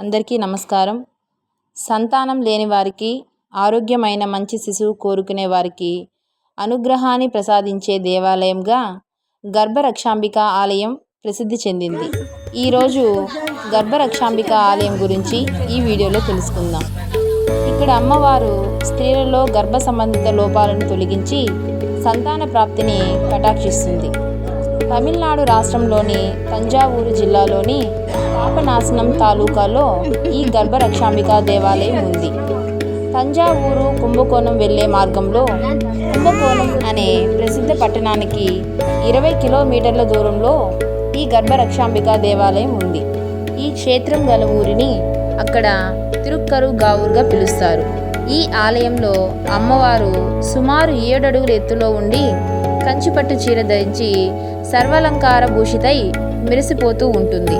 అందరికీ నమస్కారం. సంతానం లేని వారికి ఆరోగ్యమైన మంచి శిశువు కోరుకునే వారికి అనుగ్రహాన్ని ప్రసాదించే దేవాలయంగా గర్భరక్షాంబిక ఆలయం ప్రసిద్ధి చెందింది. ఈరోజు గర్భరక్షాంబిక ఆలయం గురించి ఈ వీడియోలో తెలుసుకుందాం. ఇక్కడ అమ్మవారు స్త్రీలలో గర్భ సంబంధిత లోపాలను తొలగించి సంతాన ప్రాప్తిని కటాక్షిస్తుంది. తమిళనాడు రాష్ట్రంలోని తంజావూరు జిల్లాలోని పాపనాశనం తాలూకాలో ఈ గర్భరక్షాంబిక దేవాలయం ఉంది. తంజావూరు కుంభకోణం వెళ్ళే మార్గంలో కుంభకోణం అనే ప్రసిద్ధ పట్టణానికి ఇరవై కిలోమీటర్ల దూరంలో ఈ గర్భరక్షాంబిక దేవాలయం ఉంది. ఈ క్షేత్రం గల ఊరిని అక్కడ తిరుక్కరు గావురుగా పిలుస్తారు. ఈ ఆలయంలో అమ్మవారు సుమారు ఏడు అడుగుల ఎత్తులో ఉండి కంచిపట్టు చీర ధరించి సర్వలంకార భూషితై మెరిసిపోతూ ఉంటుంది.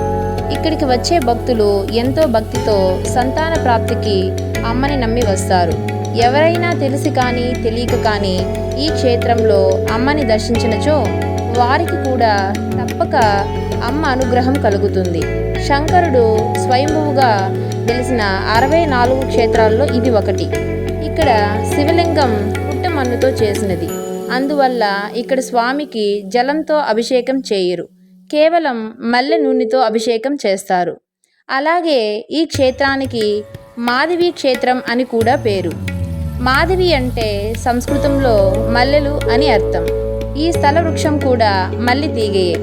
ఇక్కడికి వచ్చే భక్తులు ఎంతో భక్తితో సంతాన ప్రాప్తికి అమ్మని నమ్మి వస్తారు. ఎవరైనా తెలిసి కానీ తెలియక కానీ ఈ క్షేత్రంలో అమ్మని దర్శించినచో వారికి కూడా తప్పక అమ్మ అనుగ్రహం కలుగుతుంది. శంకరుడు స్వయంభువుగా తెలిసిన అరవై నాలుగు క్షేత్రాల్లో ఇది ఒకటి. ఇక్కడ శివలింగం పుట్టమన్నుతో చేసినది. అందువల్ల ఇక్కడ స్వామికి జలంతో అభిషేకం చేయరు. కేవలం మల్లె నూనెతో అభిషేకం చేస్తారు. అలాగే ఈ క్షేత్రానికి మాధవి క్షేత్రం అని కూడా పేరు. మాధవి అంటే సంస్కృతంలో మల్లెలు అని అర్థం. ఈ స్థల వృక్షం కూడా మల్లి తీగయే.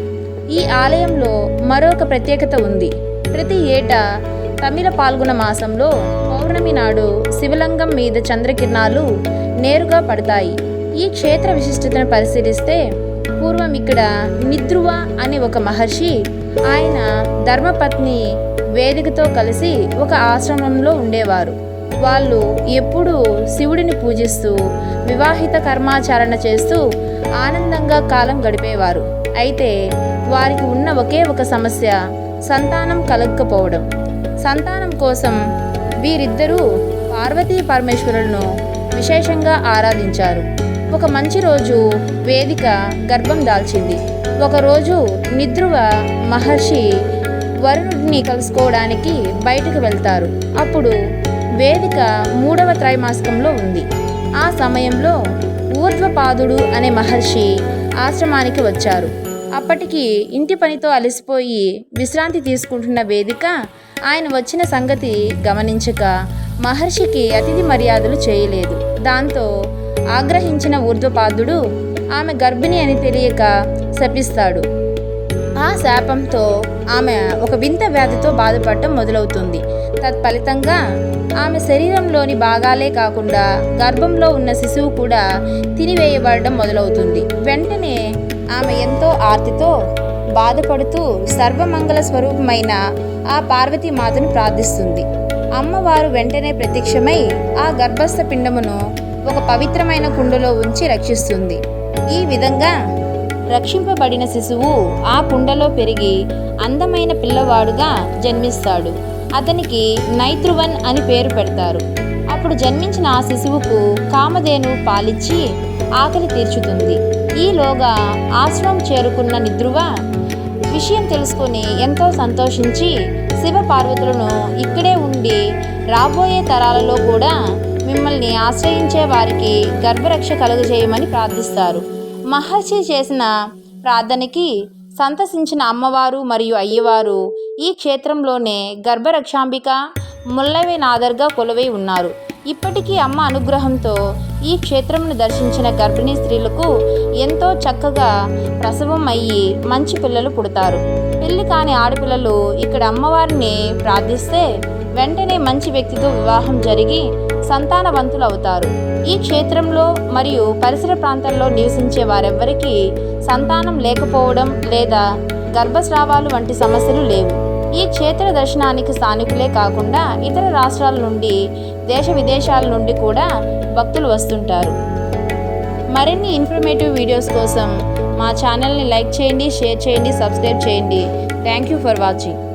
ఈ ఆలయంలో మరొక ప్రత్యేకత ఉంది. ప్రతి ఏటా తమిళ పాల్గొన మాసంలో పౌర్ణమి నాడు శివలింగం మీద చంద్రకిరణాలు నేరుగా పడతాయి. ఈ క్షేత్ర విశిష్టతను పరిశీలిస్తే పూర్వం ఇక్కడ నిద్రువ అనే ఒక మహర్షి ఆయన ధర్మపత్ని వేదికతో కలిసి ఒక ఆశ్రమంలో ఉండేవారు. వాళ్ళు ఎప్పుడూ శివుడిని పూజిస్తూ వివాహిత కర్మాచరణ చేస్తూ ఆనందంగా కాలం గడిపేవారు. అయితే వారికి ఉన్న ఒకే ఒక సమస్య సంతానం కలగకపోవడం. సంతానం కోసం వీరిద్దరూ పార్వతీ పరమేశ్వరులను విశేషంగా ఆరాధించారు. ఒక మంచి రోజు వేదిక గర్భం దాల్చింది. ఒకరోజు నిద్రువ మహర్షి వరుణుడిని కలుసుకోవడానికి బయటకు వెళ్తారు. అప్పుడు వేదిక మూడవ త్రైమాసికంలో ఉంది. ఆ సమయంలో ఊర్ధ్వపాదుడు అనే మహర్షి ఆశ్రమానికి వచ్చారు. అప్పటికి ఇంటి పనితో అలసిపోయి విశ్రాంతి తీసుకుంటున్న వేదిక ఆయన వచ్చిన సంగతి గమనించక మహర్షికి అతిథి మర్యాదలు చేయలేదు. దాంతో ఆగ్రహించిన ఊర్ధ్వపాదుడు ఆమె గర్భిణి అని తెలియక శపిస్తాడు. ఆ శాపంతో ఆమె ఒక వింత వ్యాధితో బాధపడటం మొదలవుతుంది. తత్ఫలితంగా ఆమె శరీరంలోని భాగాలే కాకుండా గర్భంలో ఉన్న శిశువు కూడా తినివేయబడడం మొదలవుతుంది. వెంటనే ఆమె ఎంతో ఆర్తితో బాధపడుతూ సర్వమంగళ స్వరూపమైన ఆ పార్వతీమాతను ప్రార్థిస్తుంది. అమ్మవారు వెంటనే ప్రత్యక్షమై ఆ గర్భస్థ పిండమును ఒక పవిత్రమైన కుండలో ఉంచి రక్షిస్తుంది. ఈ విధంగా రక్షింపబడిన శిశువు ఆ కుండలో పెరిగి అందమైన పిల్లవాడుగా జన్మిస్తాడు. అతనికి నైతృవన్ అని పేరు పెడతారు. అప్పుడు జన్మించిన ఆ శిశువుకు కామధేను పాలిచ్చి ఆకలి తీర్చుతుంది. ఈలోగా ఆశ్రమం చేరుకున్న నిద్రువ విషయం తెలుసుకొని ఎంతో సంతోషించి శివ పార్వతులను ఇక్కడే ఉండి రాబోయే తరాలలో కూడా మిమ్మల్ని ఆశ్రయించే వారికి గర్భరక్ష కలుగజేయమని ప్రార్థిస్తారు. మహర్షి చేసిన ప్రార్థనకి సంతసించిన అమ్మవారు మరియు అయ్యవారు ఈ క్షేత్రంలోనే గర్భరక్షాంబిక ముల్లవి నాదర్గా కొలువై ఉన్నారు. ఇప్పటికీ అమ్మ అనుగ్రహంతో ఈ క్షేత్రంను దర్శించిన గర్భిణీ స్త్రీలకు ఎంతో చక్కగా ప్రసవం అయ్యి మంచి పిల్లలు పుడతారు. పెళ్ళి కాని ఆడపిల్లలు ఇక్కడ అమ్మవారిని ప్రార్థిస్తే వెంటనే మంచి వ్యక్తితో వివాహం జరిగి సంతానవంతులు అవుతారు ఈ క్షేత్రంలో మరియు పరిసర ప్రాంతాల్లో నివసించే వారెవ్వరికీ సంతానం లేకపోవడం లేదా గర్భస్రావాలు వంటి సమస్యలు లేవు. ఈ క్షేత్ర దర్శనానికి స్థానికులే కాకుండా ఇతర రాష్ట్రాల నుండి దేశ విదేశాల నుండి కూడా భక్తులు వస్తుంటారు. మరిన్ని ఇన్ఫర్మేటివ్ వీడియోస్ కోసం మా ఛానల్ని లైక్ చేయండి షేర్ చేయండి సబ్స్క్రైబ్ చేయండి. Thank you for watching